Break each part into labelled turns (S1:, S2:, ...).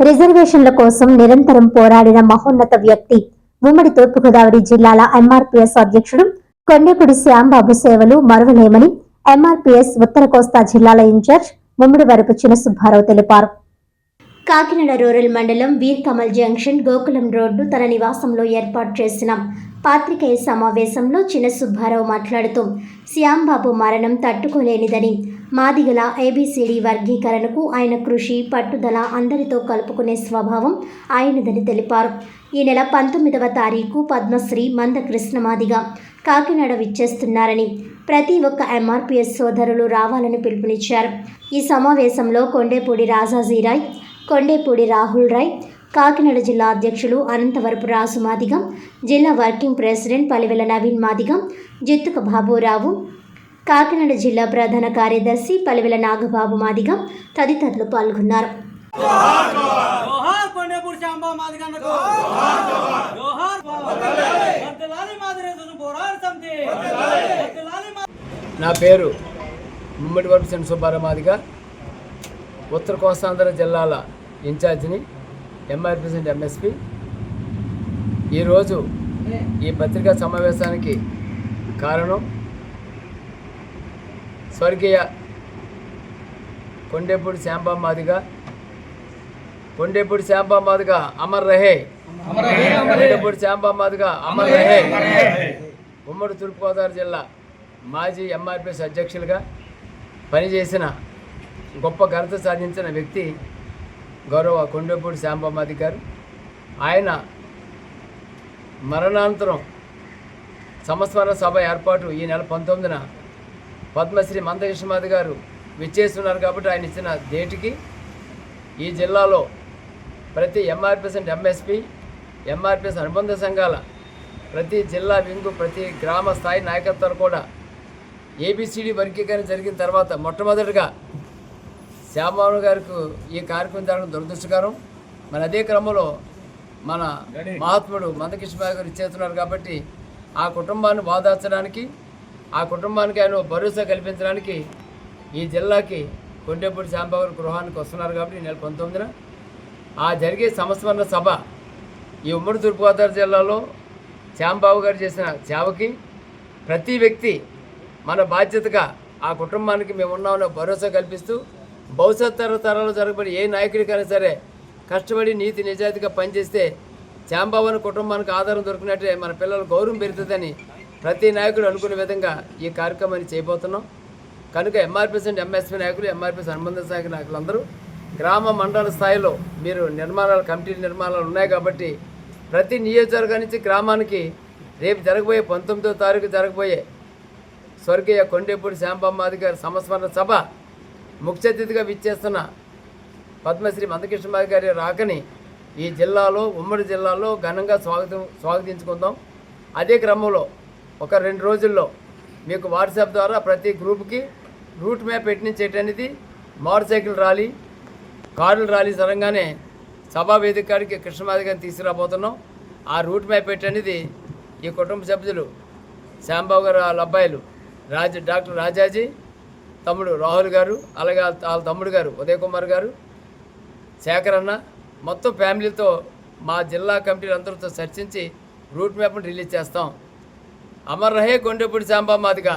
S1: రిజర్వేషన్ల కోసం నిరంతరం పోరాడిన మహోన్నత వ్యక్తి ఉమ్మడి తూర్పుగోదావరి జిల్లాల ఎంఆర్పీఎస్ అధ్యక్షుడు కొండేపూడి శ్యాంబాబు సేవలు మరువలేమని ఎంఆర్పీఎస్ ఉత్తర కోస్తా జిల్లాల ఇన్ఛార్జ్ ముమ్మడి వరపు చినసుబ్బారావు తెలిపారు. కాకినాడ రూరల్ మండలం వీర్ కమల్ జంక్షన్ గోకులం రోడ్డు తన నివాసంలో ఏర్పాటు చేసిన పాత్రికేయ సమావేశంలో చిన్న సుబ్బారావు మాట్లాడుతూ శ్యాంబాబు మరణం తట్టుకోలేనిదని మాదిగల ఏబిసిడి వర్గీకరణకు ఆయన కృషి పట్టుదల అందరితో కలుపుకునే స్వభావం ఆయనదని తెలిపారు. ఈ నెల పంతొమ్మిదవ తారీఖు పద్మశ్రీ మంద కృష్ణమాదిగ కాకినాడ విచ్చేస్తున్నారని ప్రతి ఒక్క ఎంఆర్పిఎస్ సోదరులు రావాలని పిలుపునిచ్చారు. ఈ సమావేశంలో కొండేపూడి రాజాజీరాయ్ కొండేపూడి రాహుల్ రాయ్ కాకినాడ జిల్లా అధ్యక్షులు అనంతవరపు రాసు మాదిగం జిల్లా వర్కింగ్ ప్రెసిడెంట్ పలివెల నవీన్ మాదిగం జిత్తుక బాబురావు కాకినాడ జిల్లా ప్రధాన కార్యదర్శి పలివెల నాగబాబు మాదిగ తదితరులు పాల్గొన్నారు.
S2: నా పేరు ముమ్మడి వరపు శని సుబ్బారావు ఉత్తర కోస్తాంధ్ర జిల్లాల ఇన్ఛార్జిని ఎంఆర్పిసెంట్ ఎంఎస్పి. ఈరోజు ఈ పత్రికా సమావేశానికి కారణం స్వర్గీయ కొండేపూడి శ్యాంబా మాదిగా కొండేపూడి శ్యాంబా మాదిగా అమర్ రహే కొండేపూడి శ్యాంబా మాదిగా అమర్ రహే ఉమ్మడి తూర్పుగోదావరి జిల్లా మాజీ ఎంఆర్పిఎస్ అధ్యక్షులుగా పనిచేసిన గొప్ప ఘనత సాధించిన వ్యక్తి గౌరవ కొండపూడి శ్యాంబామాది గారు. ఆయన మరణానంతరం సంస్మరణ సభ ఏర్పాటు ఈ నెల పంతొమ్మిదిన పద్మశ్రీ మందకృష్ణమాది గారు విచ్చేస్తున్నారు కాబట్టి ఆయన ఇచ్చిన డేటుకి ఈ జిల్లాలో ప్రతి ఎంఆర్పిఎస్ అండ్ ఎంఎస్పి ఎంఆర్పిఎస్ అనుబంధ సంఘాల ప్రతి జిల్లా వింగు ప్రతి గ్రామ స్థాయి నాయకత్వాలు కూడా ఏబిసిడి వర్గీకరణ జరిగిన తర్వాత మొట్టమొదటిగా శ్యామబాబు గారికి ఈ కార్యక్రమం జరగడం దురదృష్టకరం. మరి అదే క్రమంలో మన మహాత్ముడు మందకృష్ణ గారు ఇచ్చేస్తున్నారు కాబట్టి ఆ కుటుంబాన్ని బాధార్చడానికి ఆ కుటుంబానికి ఆయన భరోసా కల్పించడానికి ఈ జిల్లాకి కొండేపూడి శాంబాబు గృహానికి వస్తున్నారు కాబట్టి నెల పంతొమ్మిదిన. ఆ జరిగే సంస్మరణ సభ ఈ ఉమ్మడి తూర్పుగోదావరి జిల్లాలో శ్యాంబాబు గారు చేసిన సేవకి ప్రతి వ్యక్తి మన బాధ్యతగా ఆ కుటుంబానికి మేము ఉన్నామనే భరోసా కల్పిస్తూ భవిష్యత్ తర తరాలు జరగబడి ఏ నాయకుడికైనా సరే కష్టపడి నీతి నిజాయితీగా పనిచేస్తే శాంబాబు అనే కుటుంబానికి ఆధారం దొరికినట్టే మన పిల్లల గౌరవం పెరుగుతుందని ప్రతి నాయకుడు అనుకునే విధంగా ఈ కార్యక్రమాన్ని చేయబోతున్నాం. కనుక ఎంఆర్పిఎస్ అండ్ ఎంఎస్పీ నాయకులు ఎంఆర్పిఎస్ అనుబంధ శాఖ నాయకులందరూ గ్రామ మండల స్థాయిలో మీరు నిర్మాణాలు కమిటీ నిర్మాణాలు ఉన్నాయి కాబట్టి ప్రతి నియోజకవర్గం నుంచి గ్రామానికి రేపు జరగబోయే పంతొమ్మిదో తారీఖు జరగబోయే స్వర్గీయ కొండేపూడి శ్యాంబామాది గారి సంస్మరణ సభ ముఖ్య అతిథిగా విచ్చేస్తున్న పద్మశ్రీ మందకృష్ణమాది గారి రాకని ఈ జిల్లాలో ఉమ్మడి జిల్లాలో ఘనంగా స్వాగతం స్వాగతించుకుందాం. అదే క్రమంలో ఒక రెండు రోజుల్లో మీకు వాట్సాప్ ద్వారా ప్రతి గ్రూప్కి రూట్ మ్యాప్ పెట్టించేటనేది మోటార్ సైకిల్ ర్యాలీ కార్లు ర్యాలీ జరగానే సభా వేదికడికి కాడికి తీసుకురాబోతున్నాం. ఆ రూట్ మ్యాప్ పెట్టనేది ఈ కుటుంబ సభ్యులు శ్యాంబాబు గారు వాళ్ళ అబ్బాయిలు రాజ డాక్టర్ రాజాజీ తమ్ముడు రాహుల్ గారు అలాగే వాళ్ళ తమ్ముడు గారు ఉదయ్ కుమార్ గారు శేఖర్ అన్న మొత్తం ఫ్యామిలీతో మా జిల్లా కమిటీలు అందరితో చర్చించి రూట్ మ్యాప్ని రిలీజ్ చేస్తాం. అమర్ రహే కొండపూడి శాంబా మాదిగా.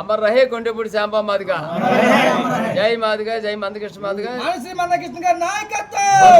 S2: అమర్ రహే కొండపూడి శాంబా మాదిగా. జై మాదిగా జై మందకృష్ణ మాదిగా.
S3: శ్రీ మందకృష్ణ గారి నాయకత్వం.